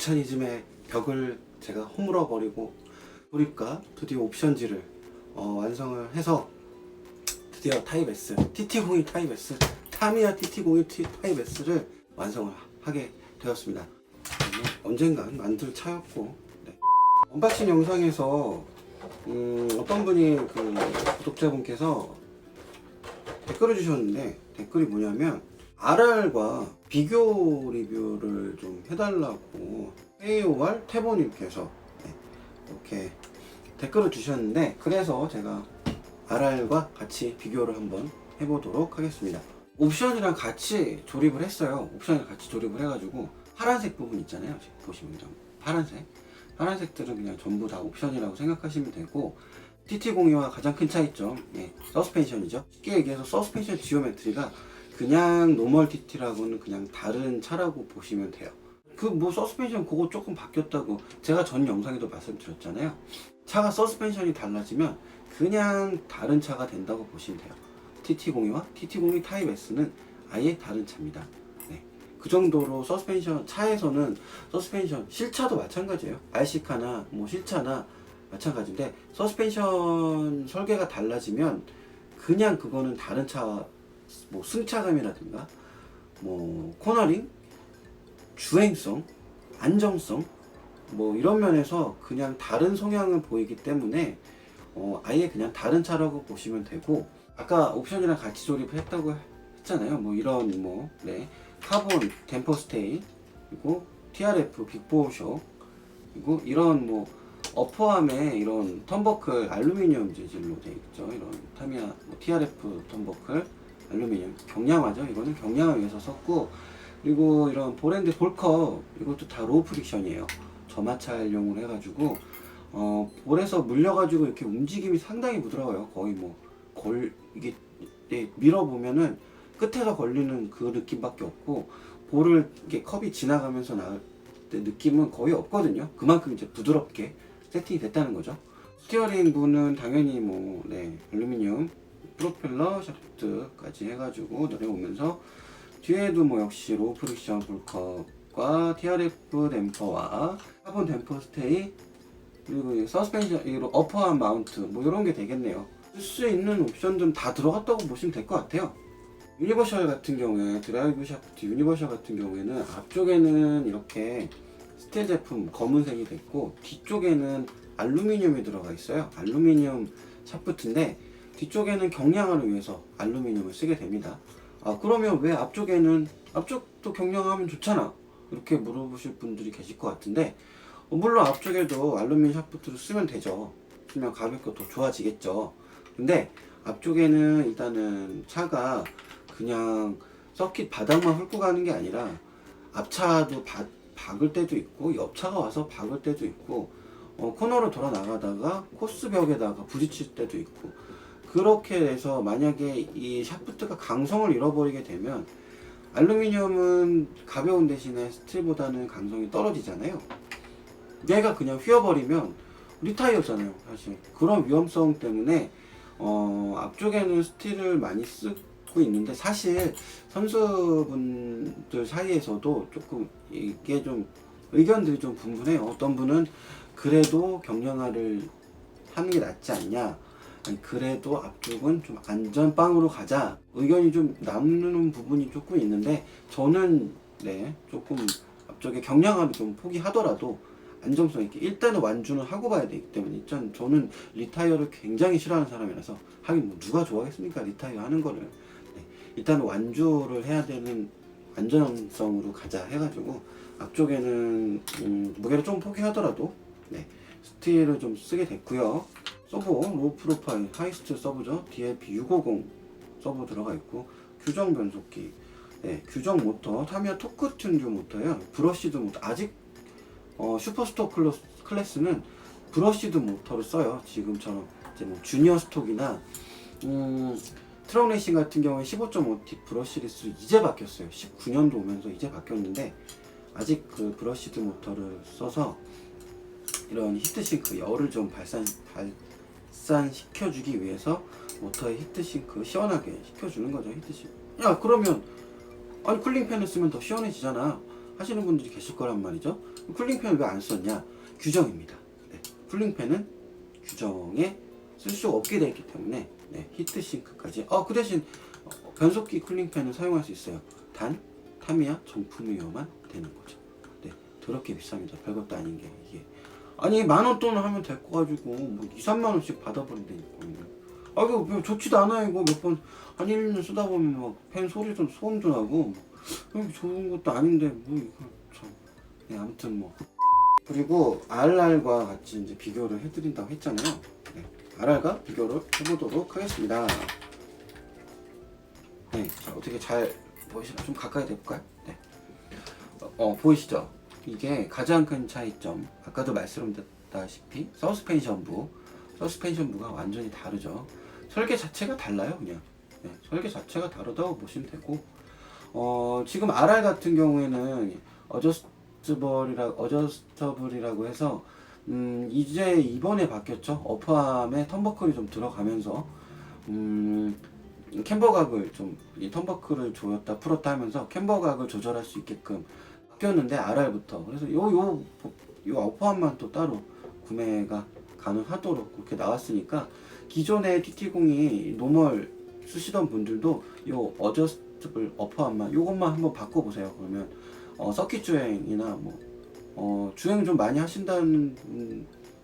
귀차니즘의 벽을 제가 허물어 버리고 조립과 드디어 옵션지를 어, 완성을 해서 드디어 타입 S, TT02 타입 S, 타미야 TT02 타입 S를 완성을 하게 되었습니다. 음, 언젠간 만들 차였고 네. 언박싱 영상에서 음, 어떤 분이 그 구독자분께서 댓글을 주셨는데 댓글이 뭐냐면 RR과 비교 리뷰를 좀 해달라고 AOR 태보님께서 네, 이렇게 댓글을 주셨는데 그래서 제가 RR과 같이 비교를 한번 해보도록 하겠습니다. 옵션이랑 같이 조립을 했어요. 옵션이랑 같이 조립을 해가지고 파란색 부분 있잖아요. 지금 보시면 좀 파란색. 파란색들은 그냥 전부 다 옵션이라고 생각하시면 되고 TT02와 가장 큰 차이점, 예, 서스펜션이죠. 쉽게 얘기해서 서스펜션 지오메트리가 그냥 노멀 TT라고는 그냥 다른 차라고 보시면 돼요. 그 뭐 서스펜션 그거 조금 바뀌었다고 제가 전 영상에도 말씀드렸잖아요. 차가 서스펜션이 달라지면 그냥 다른 차가 된다고 보시면 돼요. TT02와 TT02 타입 S는 아예 다른 차입니다. 네. 그 정도로 서스펜션 차에서는 서스펜션 실차도 마찬가지예요. RC카나 뭐 실차나 마찬가지인데 서스펜션 설계가 달라지면 그냥 그거는 다른 차 뭐 승차감이라든가 뭐 코너링 주행성 안정성 뭐 이런 면에서 그냥 다른 성향을 보이기 때문에 어, 아예 그냥 다른 차라고 보시면 되고 아까 옵션이랑 같이 조립했다고 했잖아요. 뭐 이런 뭐 네, 카본 댐퍼 스테이 그리고 TRF 빅보쇼 그리고 이런 뭐 어퍼함에 이런 턴버클 알루미늄 재질로 되어 있죠. 이런 타미야 뭐 TRF 턴버클 알루미늄. 경량화죠. 이거는 경량화 위해서 썼고 그리고 이런 보랜드 볼컵 이것도 다 로우 프릭션이에요. 저마찰용으로 해가지고 어 볼에서 물려가지고 이렇게 움직임이 상당히 부드러워요. 거의 뭐 걸 이게 예, 밀어보면은 끝에서 걸리는 그 느낌밖에 없고 볼을 이게 컵이 지나가면서 나올 때 느낌은 거의 없거든요. 그만큼 이제 부드럽게 세팅이 됐다는 거죠. 스티어링 부는 당연히 뭐 네, 알루미늄 프로펠러 샤프트까지 해가지고 내려오면서 뒤에도 뭐 역시 로우 프릭션 볼컵과 TRF 댐퍼와 카본 댐퍼 스테이 그리고 이 서스펜션 이로 어퍼한 마운트 뭐 이런 게 되겠네요. 쓸 수 있는 옵션들은 다 들어갔다고 보시면 될 것 같아요. 유니버셜 같은 경우에 드라이브 샤프트 유니버셜 같은 경우에는 앞쪽에는 이렇게 스틸 제품 검은색이 됐고 뒤쪽에는 알루미늄이 들어가 있어요. 알루미늄 샤프트인데 뒤쪽에는 경량화를 위해서 알루미늄을 쓰게 됩니다. 아 그러면 왜 앞쪽에는 앞쪽도 경량하면 좋잖아. 이렇게 물어보실 분들이 계실 것 같은데 어, 물론 앞쪽에도 알루미늄 샤프트를 쓰면 되죠. 쓰면 가볍고 더 좋아지겠죠. 근데 앞쪽에는 일단은 차가 그냥 서킷 바닥만 훑고 가는 게 아니라 앞차도 바, 박을 때도 있고 옆차가 와서 박을 때도 있고 어, 코너로 돌아 나가다가 코스 벽에다가 부딪힐 때도 있고 그렇게 해서 만약에 이 샤프트가 강성을 잃어버리게 되면 알루미늄은 가벼운 대신에 스틸보다는 강성이 떨어지잖아요. 얘가 그냥 휘어버리면 리타이어잖아요, 사실. 그런 위험성 때문에 어, 앞쪽에는 스틸을 많이 쓰고 있는데 사실 선수분들 사이에서도 조금 이게 좀 의견들이 좀 분분해요. 어떤 분은 그래도 경량화를 하는 게 낫지 않냐. 아니, 그래도 앞쪽은 좀 안전빵으로 가자. 의견이 좀 남는 부분이 조금 있는데 저는 네 조금 앞쪽에 경량화를 좀 포기하더라도 안정성 있게 일단은 완주는 하고 봐야 되기 때문에 일단 저는 리타이어를 굉장히 싫어하는 사람이라서 하긴 뭐 누가 좋아하겠습니까? 리타이어 하는 거를. 네, 일단 완주를 해야 되는 안전성으로 가자 해가지고 앞쪽에는 음, 무게를 좀 포기하더라도 네, 스틸을 좀 쓰게 됐고요. 서버 로우 프로파일 하이스트 서버죠. DLP650 서버 들어가 있고 규정 변속기. 네, 규정 모터 타미야 토크 튠듀 모터예요. 브러시드 모터. 아직 어, 슈퍼스토어 클래스, 클래스는 브러시드 모터를 써요. 지금처럼 이제 뭐 주니어 스톡이나 음, 트럭 레이싱 같은 경우에 15.5T 브러시 리스 이제 바뀌었어요. 19년도 오면서 이제 바뀌었는데 아직 그 브러시드 모터를 써서 이런 히트싱크 열을 좀 발산 발산시켜주기 위해서 모터의 히트싱크 시원하게 시켜주는 거죠 히트싱크 야 그러면 아니 쿨링팬을 쓰면 더 시원해지잖아 하시는 분들이 계실 거란 말이죠. 쿨링팬을 왜 안 썼냐? 규정입니다. 네, 쿨링팬은 규정에 쓸 수 없게 되어 있기 때문에 네, 히트싱크까지. 어, 그 대신 어, 변속기 쿨링팬을 사용할 수 있어요. 단 타미야 정품이어만 되는 거죠. 네, 더럽게 비쌉니다. 별것도 아닌 게 이게. 아니 만 원 돈을 하면 될거 가지고 뭐 2, 3만 원씩 받아버린다니까. 아 이거 뭐 좋지도 않아 이거 몇 번 한 1년 쓰다 보면 막팬 소리도 소음도 나고 이거 좋은 것도 아닌데 뭐 이거 참. 네, 아무튼 뭐 그리고 RR과 같이 이제 비교를 해드린다고 했잖아요. 네, RR과 비교를 해보도록 하겠습니다. 네, 자 어떻게 잘 보이시나 좀 가까이 대볼까요? 네. 어, 어, 보이시죠? 이게 가장 큰 차이점 아까도 말씀드렸다시피 서스펜션부 서스펜션부가 완전히 다르죠. 설계 자체가 달라요, 그냥. 네, 설계 자체가 다르다고 보시면 되고 어, 지금 RR 같은 경우에는 어저스트블이라 어저스터블이라고 해서 음, 이제 이번에 바뀌었죠. 어퍼암에 턴버클이 좀 들어가면서 음, 캠버각을 좀이 턴버클을 조였다 풀었다 하면서 캠버각을 조절할 수 있게끔 바뀌었는데 RR부터 그래서 요요 요 어퍼암만 또 따로 구매가 가능하도록 그렇게 나왔으니까 기존의 TT0이 노멀 쓰시던 분들도 요 어저스트블 어퍼암만 요것만 한번 바꿔보세요. 그러면 어, 서킷 주행이나 뭐 어, 주행 좀 많이 하신다는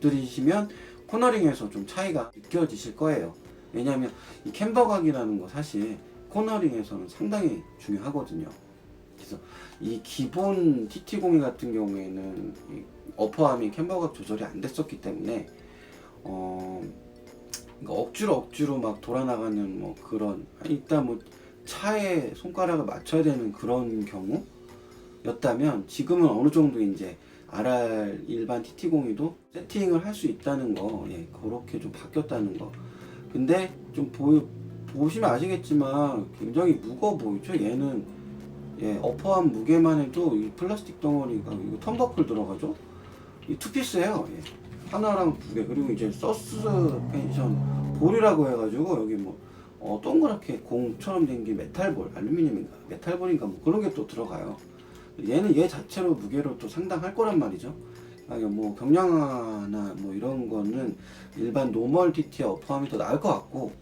분들이시면 코너링에서 좀 차이가 느껴지실 거예요. 왜냐하면 이 캠버각이라는 거 사실 코너링에서는 상당히 중요하거든요. 그래서 이 기본 TT02 같은 경우에는 이 어퍼암이 캠버각 조절이 안 됐었기 때문에 어 그러니까 억지로 억지로 막 돌아나가는 뭐 그런 일단 뭐 차에 손가락을 맞춰야 되는 그런 경우였다면 지금은 어느 정도 이제 RR 일반 TT02도 세팅을 할 수 있다는 거, 예, 그렇게 좀 바뀌었다는 거. 근데 좀 보, 보시면 아시겠지만 굉장히 무거워 보이죠? 얘는 예, 어퍼한 무게만 해도 이 플라스틱 덩어리가 이거 턴버클 들어가죠? 이 투피스예요. 예. 하나랑 두 개. 그리고 이제 서스펜션 볼이라고 해가지고 여기 뭐 어, 동그랗게 공처럼 된 게 메탈볼, 알루미늄인가, 메탈볼인가 뭐 그런 게 또 들어가요. 얘는 얘 자체로 무게로 또 상당할 거란 말이죠. 아니 뭐 경량화나 뭐 이런 거는 일반 노멀 TT의 어퍼함이 더 나을 것 같고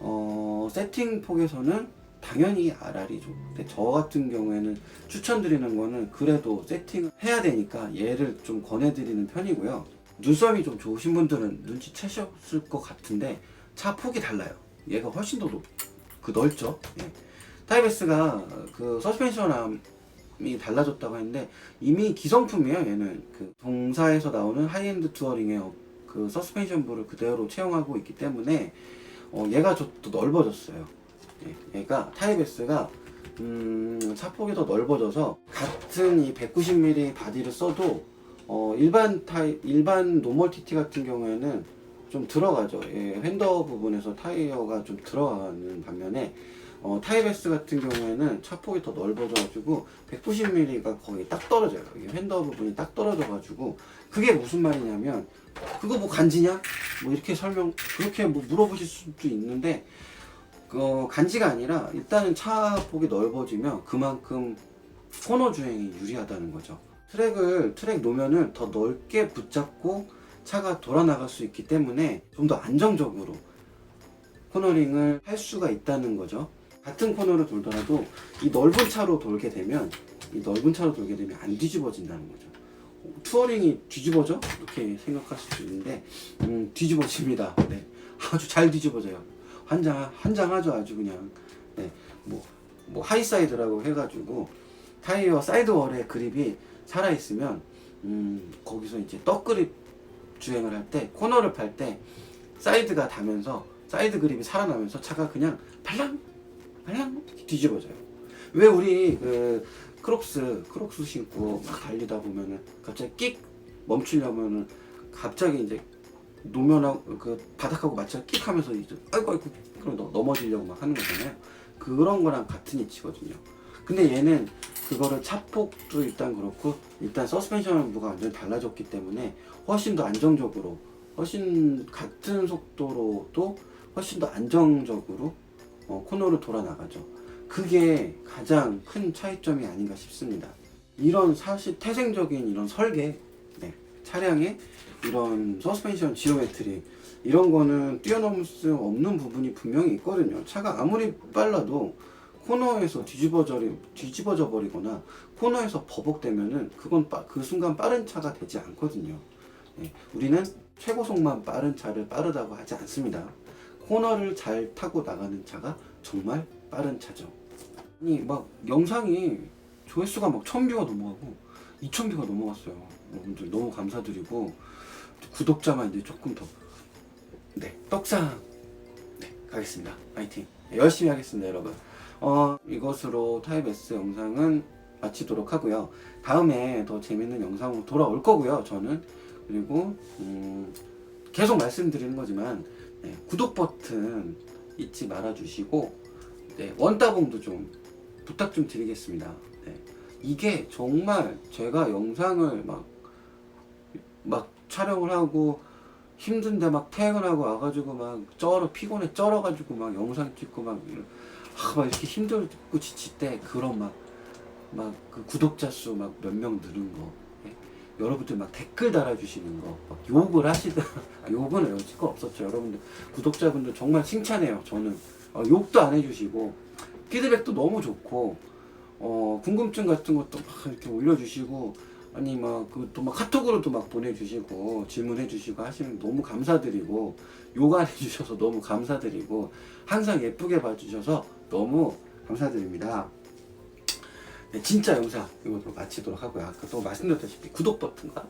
어 세팅 폭에서는 당연히 RR이 좀 근데 저 같은 경우에는 추천드리는 거는 그래도 세팅을 해야 되니까 얘를 좀 권해드리는 편이고요. 눈썹이 좀 좋으신 분들은 눈치채셨을 것 같은데 차 폭이 달라요. 얘가 훨씬 더 높, 그 넓죠? 예. 타이베스가 그 서스펜션함 이 달라졌다고 했는데 이미 기성품이에요 얘는. 그 동사에서 나오는 하이엔드 투어링의 어, 그 서스펜션 부를 그대로 채용하고 있기 때문에 어, 얘가 좀더 넓어졌어요 예, 얘가 타이베스가 음, 차폭이 더 넓어져서 같은 이 190mm 바디를 써도 어, 일반 타이 일반 노멀 TT 같은 경우에는 좀 들어가죠. 예, 핸더 부분에서 타이어가 좀 들어가는 반면에 어, 타이베스 같은 경우에는 차폭이 더 넓어져가지고 190mm가 거의 딱 떨어져요. 이 핸더 부분이 딱 떨어져가지고 그게 무슨 말이냐면 그거 뭐 간지냐? 뭐 이렇게 설명 그렇게 뭐 물어보실 수도 있는데 어, 간지가 아니라 일단은 차 폭이 넓어지면 그만큼 코너 주행이 유리하다는 거죠. 트랙을 트랙 노면을 더 넓게 붙잡고 차가 돌아 나갈 수 있기 때문에 좀 더 안정적으로 코너링을 할 수가 있다는 거죠. 같은 코너를 돌더라도 이 넓은 차로 돌게 되면 이 넓은 차로 돌게 되면 안 뒤집어진다는 거죠. 투어링이 뒤집어져? 이렇게 생각할 수도 있는데 음, 뒤집어집니다. 네. 아주 잘 뒤집어져요. 환장 환장하죠 아주 그냥. 네. 뭐, 뭐 하이사이드라고 해가지고 타이어 사이드월의 그립이 살아 있으면 음, 거기서 이제 떡그립 주행을 할 때 코너를 팔 때 사이드가 닿으면서 사이드 그립이 살아나면서 차가 그냥 발랑 발랑 뒤집어져요. 왜 우리 그 크록스 크록스 신고 막 달리다 보면은 갑자기 끽 멈추려면은 갑자기 이제 노면하고 그 바닥하고 맞춰 끽 하면서 이제 아이고 아이고 그럼 너- 넘어지려고 막 하는 거잖아요. 그런 거랑 같은 이치거든요. 근데 얘는 그거를 차폭도 일단 그렇고 일단 서스펜션부가 완전히 달라졌기 때문에 훨씬 더 안정적으로 훨씬 같은 속도로도 훨씬 더 안정적으로 어, 코너를 돌아 나가죠. 그게 가장 큰 차이점이 아닌가 싶습니다. 이런 사실 태생적인 이런 설계, 네, 차량의 이런 서스펜션 지오메트리 이런 거는 뛰어넘을 수 없는 부분이 분명히 있거든요. 차가 아무리 빨라도 코너에서 뒤집어져 뒤집어져 버리거나 코너에서 버벅대면은 그건 빠- 그 순간 빠른 차가 되지 않거든요. 네, 우리는 최고속만 빠른 차를 빠르다고 하지 않습니다. 코너를 잘 타고 나가는 차가 정말 빠른 차죠. 아니 막 영상이 조회수가 막 1000뷰가 넘어가고 2000뷰가 넘어갔어요. 여러분들 너무 감사드리고 구독자만 이제 조금 더 네, 떡상 네, 가겠습니다. 파이팅. 네, 열심히 하겠습니다, 여러분. 어, 이것으로 타입 S 영상은 마치도록 하고요. 다음에 더 재밌는 영상으로 돌아올 거고요. 저는 그리고 음, 계속 말씀드리는 거지만 네, 구독 버튼 잊지 말아 주시고 네, 원따봉도 좀 부탁 좀 드리겠습니다. 네, 이게 정말 제가 영상을 막, 막 촬영을 하고 힘든데 막 퇴근하고 와가지고 막 쩔어 피곤해 쩔어가지고 막 영상 찍고 막, 아, 막 이렇게 힘들고 지칠 때 그런 막 막 그 구독자 수 막 몇 명 늘은 거 예? 여러분들 막 댓글 달아주시는 거 막 욕을 하시든 아, 욕은 여질 거 없었죠. 여러분들 구독자분들 정말 칭찬해요 저는. 어, 욕도 안 해주시고 피드백도 너무 좋고 어, 궁금증 같은 것도 막 이렇게 올려주시고 아니 막그 카톡으로도 막 보내주시고 질문해주시고 하시면 너무 감사드리고 욕안 해주셔서 너무 감사드리고 항상 예쁘게 봐주셔서 너무 감사드립니다. 네, 진짜 영상 이것으로 마치도록 하고요. 아까 또 말씀드렸다시피 구독 버튼과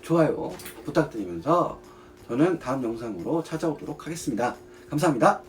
좋아요 부탁드리면서 저는 다음 영상으로 찾아오도록 하겠습니다. 감사합니다.